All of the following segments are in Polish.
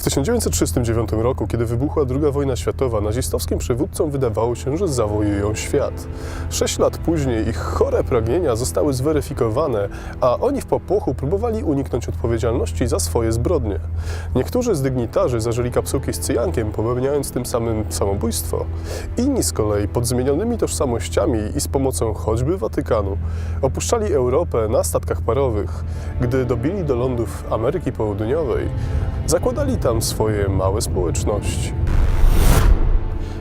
W 1939 roku, kiedy wybuchła II wojna światowa, nazistowskim przywódcom wydawało się, że zawojują świat. Sześć lat później ich chore pragnienia zostały zweryfikowane, a oni w popłochu próbowali uniknąć odpowiedzialności za swoje zbrodnie. Niektórzy z dygnitarzy zażyli kapsułki z cyjankiem, popełniając tym samym samobójstwo. Inni z kolei pod zmienionymi tożsamościami i z pomocą choćby Watykanu opuszczali Europę na statkach parowych. Gdy dobili do lądów Ameryki Południowej, zakładali tam swoje małe społeczności.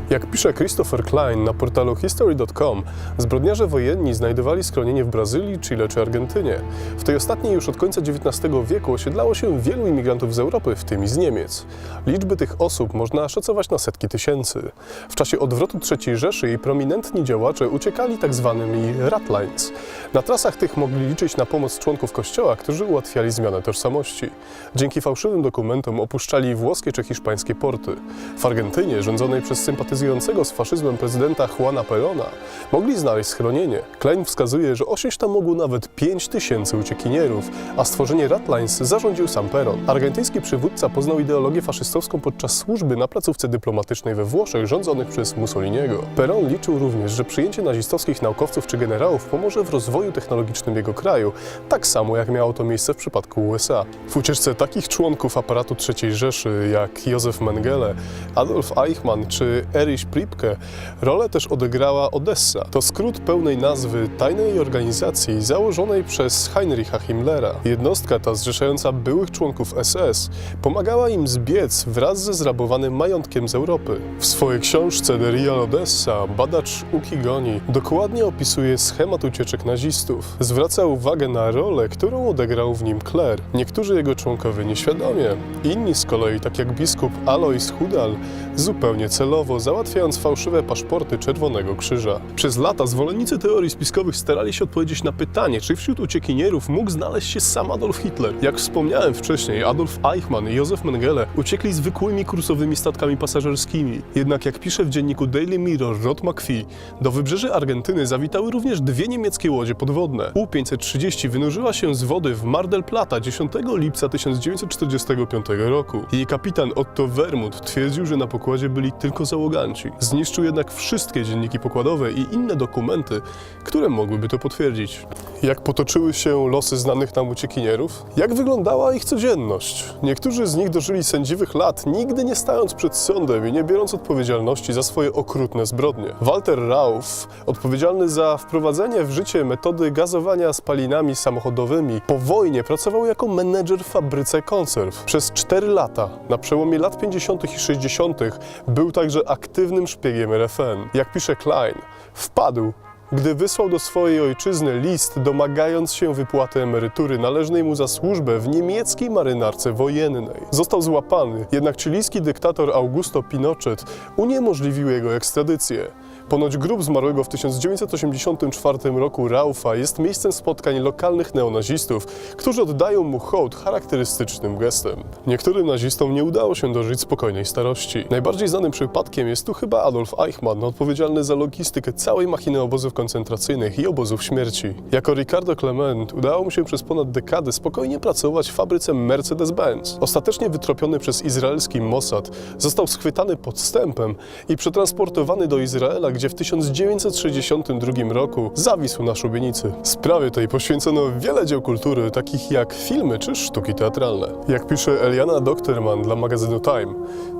Jak pisze Christopher Klein na portalu history.com, zbrodniarze wojenni znajdowali schronienie w Brazylii, Chile czy Argentynie. W tej ostatniej już od końca XIX wieku osiedlało się wielu imigrantów z Europy, w tym i z Niemiec. Liczby tych osób można szacować na setki tysięcy. W czasie odwrotu III Rzeszy jej prominentni działacze uciekali tak zwanymi ratlines. Na trasach tych mogli liczyć na pomoc członków kościoła, którzy ułatwiali zmianę tożsamości. Dzięki fałszywym dokumentom opuszczali włoskie czy hiszpańskie porty. W Argentynie, rządzonej przez sympatyzującego z faszyzmem prezydenta Juana Perona, mogli znaleźć schronienie. Klein wskazuje, że osiąść tam mogło nawet 5 tysięcy uciekinierów, a stworzenie Ratlines zarządził sam Peron. Argentyński przywódca poznał ideologię faszystowską podczas służby na placówce dyplomatycznej we Włoszech rządzonych przez Mussoliniego. Peron liczył również, że przyjęcie nazistowskich naukowców czy generałów pomoże w rozwoju technologicznym jego kraju, tak samo jak miało to miejsce w przypadku USA. W ucieczce takich członków aparatu III Rzeszy jak Józef Mengele, Adolf Eichmann czy Erich Pripke rolę też odegrała Odessa. To skrót pełnej nazwy tajnej organizacji założonej przez Heinricha Himmlera. Jednostka ta zrzeszająca byłych członków SS pomagała im zbiec wraz ze zrabowanym majątkiem z Europy. W swojej książce The Real Odessa badacz Uki Goni dokładnie opisuje schemat ucieczek nazistów. Zwraca uwagę na rolę, którą odegrał w nim Kler. Niektórzy jego członkowie nieświadomie, inni z kolei, tak jak biskup Alois Hudal, zupełnie celowo załatwiając fałszywe paszporty Czerwonego Krzyża. Przez lata zwolennicy teorii spiskowych starali się odpowiedzieć na pytanie, czy wśród uciekinierów mógł znaleźć się sam Adolf Hitler. Jak wspomniałem wcześniej, Adolf Eichmann i Józef Mengele uciekli zwykłymi kursowymi statkami pasażerskimi. Jednak jak pisze w dzienniku Daily Mirror Rod McPhee, do wybrzeży Argentyny zawitały również dwie niemieckie łodzie podwodne. U-530 wynurzyła się z wody w Mar del Plata 10 lipca 1945 roku. Jej kapitan Otto Wermut twierdził, że na pokładzie byli tylko załoganci. Zniszczył jednak wszystkie dzienniki pokładowe i inne dokumenty, które mogłyby to potwierdzić. Jak potoczyły się losy znanych nam uciekinierów? Jak wyglądała ich codzienność? Niektórzy z nich dożyli sędziwych lat, nigdy nie stając przed sądem i nie biorąc odpowiedzialności za swoje okrutne zbrodnie. Walter Rauf, odpowiedzialny za wprowadzenie w życie metody gazowania spalinami samochodowymi, po wojnie pracował jako menedżer w fabryce konserw. Przez 4 lata, na przełomie lat 50. i 60., był także aktywnym szpiegiem RFN. Jak pisze Klein, wpadł gdy wysłał do swojej ojczyzny list domagając się wypłaty emerytury należnej mu za służbę w niemieckiej marynarce wojennej. Został złapany, jednak chilijski dyktator Augusto Pinochet uniemożliwił jego ekstradycję. Ponoć grób zmarłego w 1984 roku Raufa jest miejscem spotkań lokalnych neonazistów, którzy oddają mu hołd charakterystycznym gestem. Niektórym nazistom nie udało się dożyć spokojnej starości. Najbardziej znanym przypadkiem jest tu chyba Adolf Eichmann, odpowiedzialny za logistykę całej machiny obozów koncentracyjnych i obozów śmierci. Jako Ricardo Clement udało mu się przez ponad dekadę spokojnie pracować w fabryce Mercedes-Benz. Ostatecznie wytropiony przez izraelski Mossad, został schwytany podstępem i przetransportowany do Izraela, gdzie w 1962 roku zawisł na szubienicy. Sprawie tej poświęcono wiele dzieł kultury, takich jak filmy czy sztuki teatralne. Jak pisze Eliana Dokterman dla magazynu Time,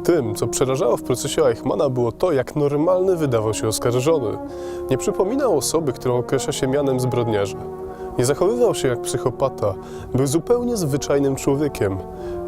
tym, co przerażało w procesie Eichmana było to, jak normalny wydawał się oskarżony. Nie przypominał osoby, którą określa się mianem zbrodniarza. Nie zachowywał się jak psychopata, był zupełnie zwyczajnym człowiekiem,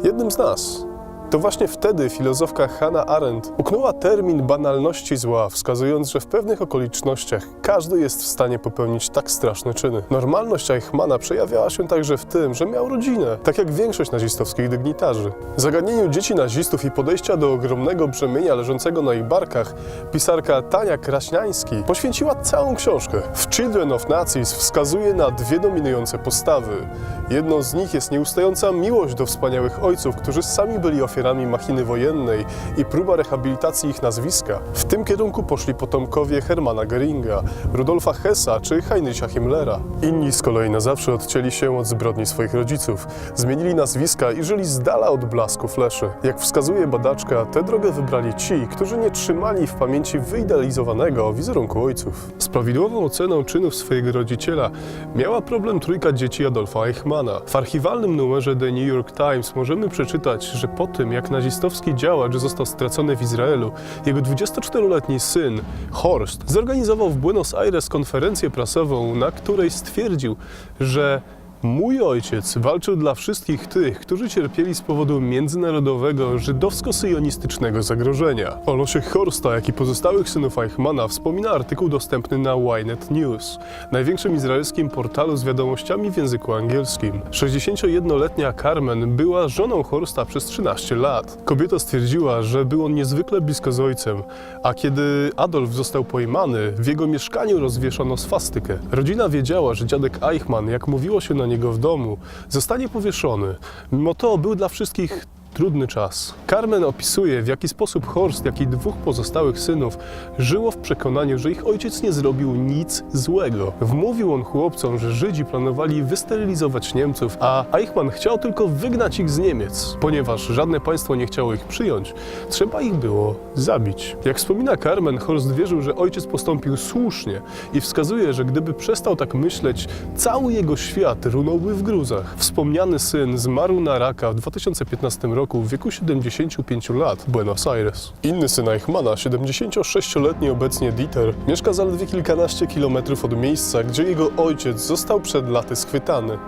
jednym z nas. To właśnie wtedy filozofka Hannah Arendt uknęła termin banalności zła, wskazując, że w pewnych okolicznościach każdy jest w stanie popełnić tak straszne czyny. Normalność Eichmana przejawiała się także w tym, że miał rodzinę, tak jak większość nazistowskich dygnitarzy. Zagadnieniu dzieci nazistów i podejścia do ogromnego brzemienia leżącego na ich barkach pisarka Tania Kraśniański poświęciła całą książkę. W Children of Nazis wskazuje na dwie dominujące postawy. Jedną z nich jest nieustająca miłość do wspaniałych ojców, którzy sami byli ofiarami ofiarami machiny wojennej i próba rehabilitacji ich nazwiska. W tym kierunku poszli potomkowie Hermana Geringa, Rudolfa Hessa czy Heinricha Himmlera. Inni z kolei na zawsze odcięli się od zbrodni swoich rodziców, zmienili nazwiska i żyli z dala od blasku fleszy. Jak wskazuje badaczka, tę drogę wybrali ci, którzy nie trzymali w pamięci wyidealizowanego wizerunku ojców. Z prawidłową oceną czynów swojego rodziciela miała problem trójka dzieci Adolfa Eichmana. W archiwalnym numerze The New York Times możemy przeczytać, że po tym, jak nazistowski działacz został stracony w Izraelu, jego 24-letni syn, Horst, zorganizował w Buenos Aires konferencję prasową, na której stwierdził, że Mój ojciec walczył dla wszystkich tych, którzy cierpieli z powodu międzynarodowego żydowsko-syjonistycznego zagrożenia. O losie Horsta, jak i pozostałych synów Eichmana wspomina artykuł dostępny na Ynet News, największym izraelskim portalu z wiadomościami w języku angielskim. 61-letnia Carmen była żoną Horsta przez 13 lat. Kobieta stwierdziła, że był on niezwykle blisko z ojcem, a kiedy Adolf został pojmany, w jego mieszkaniu rozwieszono swastykę. Rodzina wiedziała, że dziadek Eichmann, jak mówiło się na niego w domu, zostanie powieszony. Mimo to był dla wszystkich trudny czas. Carmen opisuje, w jaki sposób Horst, jak i dwóch pozostałych synów żyło w przekonaniu, że ich ojciec nie zrobił nic złego. Wmówił on chłopcom, że Żydzi planowali wysterylizować Niemców, a Eichmann chciał tylko wygnać ich z Niemiec. Ponieważ żadne państwo nie chciało ich przyjąć, trzeba ich było zabić. Jak wspomina Carmen, Horst wierzył, że ojciec postąpił słusznie i wskazuje, że gdyby przestał tak myśleć, cały jego świat runąłby w gruzach. Wspomniany syn zmarł na raka w 2015 roku w wieku 75 lat Buenos Aires. Inny syn Eichmana, 76-letni obecnie Dieter, mieszka zaledwie kilkanaście kilometrów od miejsca, gdzie jego ojciec został przed laty schwytany.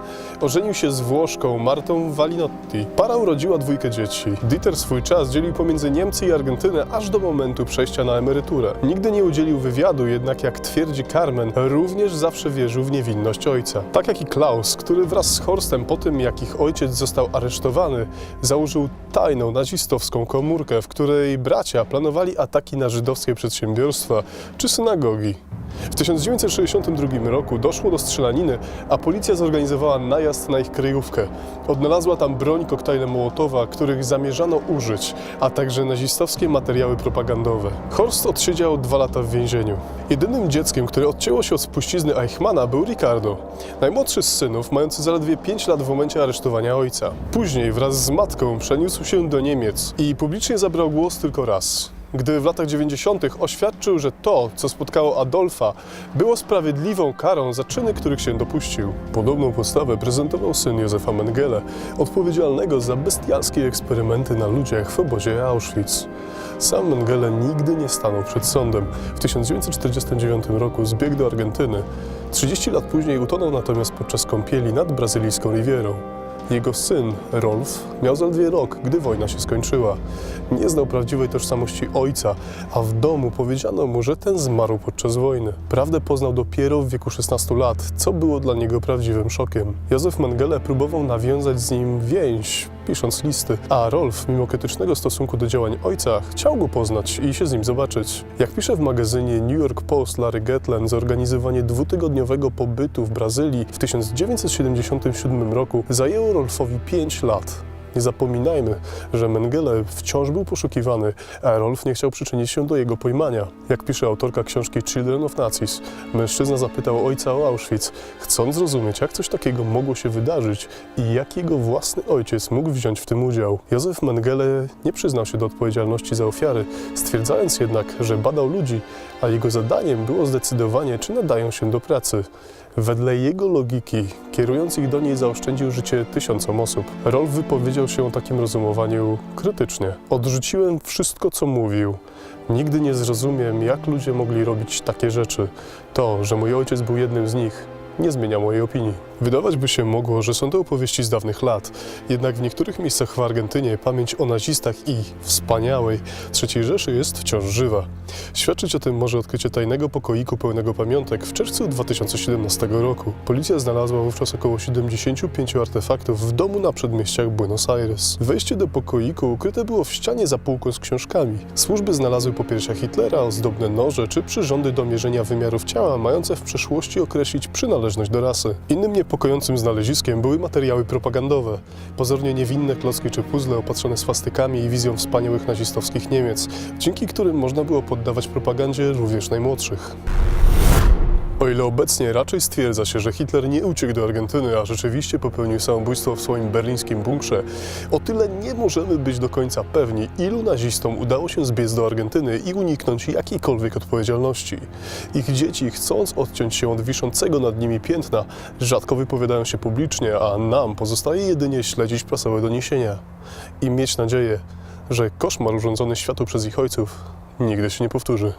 Ożenił się z Włoszką Martą Valinotti. Para urodziła dwójkę dzieci. Dieter swój czas dzielił pomiędzy Niemcy i Argentynę aż do momentu przejścia na emeryturę. Nigdy nie udzielił wywiadu, jednak jak twierdzi Carmen, również zawsze wierzył w niewinność ojca. Tak jak i Klaus, który wraz z Horstem po tym, jak ich ojciec został aresztowany, założył tajną nazistowską komórkę, w której bracia planowali ataki na żydowskie przedsiębiorstwa czy synagogi. W 1962 roku doszło do strzelaniny, a policja zorganizowała najazd na ich kryjówkę. Odnalazła tam broń koktajle Mołotowa, których zamierzano użyć, a także nazistowskie materiały propagandowe. Horst odsiedział dwa lata w więzieniu. Jedynym dzieckiem, które odcięło się od spuścizny Eichmana był Ricardo, najmłodszy z synów, mający zaledwie 5 lat w momencie aresztowania ojca. Później wraz z matką przeniósł się do Niemiec i publicznie zabrał głos tylko raz gdy w latach 90. oświadczył, że to, co spotkało Adolfa, było sprawiedliwą karą za czyny, których się dopuścił. Podobną postawę prezentował syn Józefa Mengele, odpowiedzialnego za bestialskie eksperymenty na ludziach w obozie Auschwitz. Sam Mengele nigdy nie stanął przed sądem. W 1949 roku zbiegł do Argentyny. 30 lat później utonął natomiast podczas kąpieli nad brazylijską Rivierą. Jego syn, Rolf, miał zaledwie rok, gdy wojna się skończyła. Nie znał prawdziwej tożsamości ojca, a w domu powiedziano mu, że ten zmarł podczas wojny. Prawdę poznał dopiero w wieku 16 lat, co było dla niego prawdziwym szokiem. Józef Mengele próbował nawiązać z nim więź, pisząc listy, a Rolf, mimo krytycznego stosunku do działań ojca, chciał go poznać i się z nim zobaczyć. Jak pisze w magazynie New York Post Larry Gatland, zorganizowanie dwutygodniowego pobytu w Brazylii w 1977 roku zajęło Rolfowi 5 lat. Nie zapominajmy, że Mengele wciąż był poszukiwany, a Rolf nie chciał przyczynić się do jego pojmania. Jak pisze autorka książki Children of Nazis, mężczyzna zapytał ojca o Auschwitz, chcąc zrozumieć, jak coś takiego mogło się wydarzyć i jak jego własny ojciec mógł wziąć w tym udział. Józef Mengele nie przyznał się do odpowiedzialności za ofiary, stwierdzając jednak, że badał ludzi, a jego zadaniem było zdecydowanie, czy nadają się do pracy. Wedle jego logiki, kierując ich do niej zaoszczędził życie tysiącom osób. Rolf wypowiedział się o takim rozumowaniu krytycznie. Odrzuciłem wszystko, co mówił. Nigdy nie zrozumiem, jak ludzie mogli robić takie rzeczy. To, że mój ojciec był jednym z nich, nie zmienia mojej opinii. Wydawać by się mogło, że są to opowieści z dawnych lat, jednak w niektórych miejscach w Argentynie pamięć o nazistach i wspaniałej III Rzeszy jest wciąż żywa. Świadczyć o tym może odkrycie tajnego pokoiku pełnego pamiątek w czerwcu 2017 roku. Policja znalazła wówczas około 75 artefaktów w domu na przedmieściach Buenos Aires. Wejście do pokoiku ukryte było w ścianie za półką z książkami. Służby znalazły popiersia Hitlera, ozdobne noże czy przyrządy do mierzenia wymiarów ciała, mające w przeszłości określić przynależność do rasy. Innym niepokojącym znaleziskiem były materiały propagandowe. Pozornie niewinne klocki czy puzzle opatrzone swastykami i wizją wspaniałych nazistowskich Niemiec, dzięki którym można było poddawać propagandzie również najmłodszych. O ile obecnie raczej stwierdza się, że Hitler nie uciekł do Argentyny, a rzeczywiście popełnił samobójstwo w swoim berlińskim bunkrze, o tyle nie możemy być do końca pewni, ilu nazistom udało się zbiec do Argentyny i uniknąć jakiejkolwiek odpowiedzialności. Ich dzieci, chcąc odciąć się od wiszącego nad nimi piętna, rzadko wypowiadają się publicznie, a nam pozostaje jedynie śledzić prasowe doniesienia i mieć nadzieję, że koszmar urządzony światu przez ich ojców nigdy się nie powtórzy.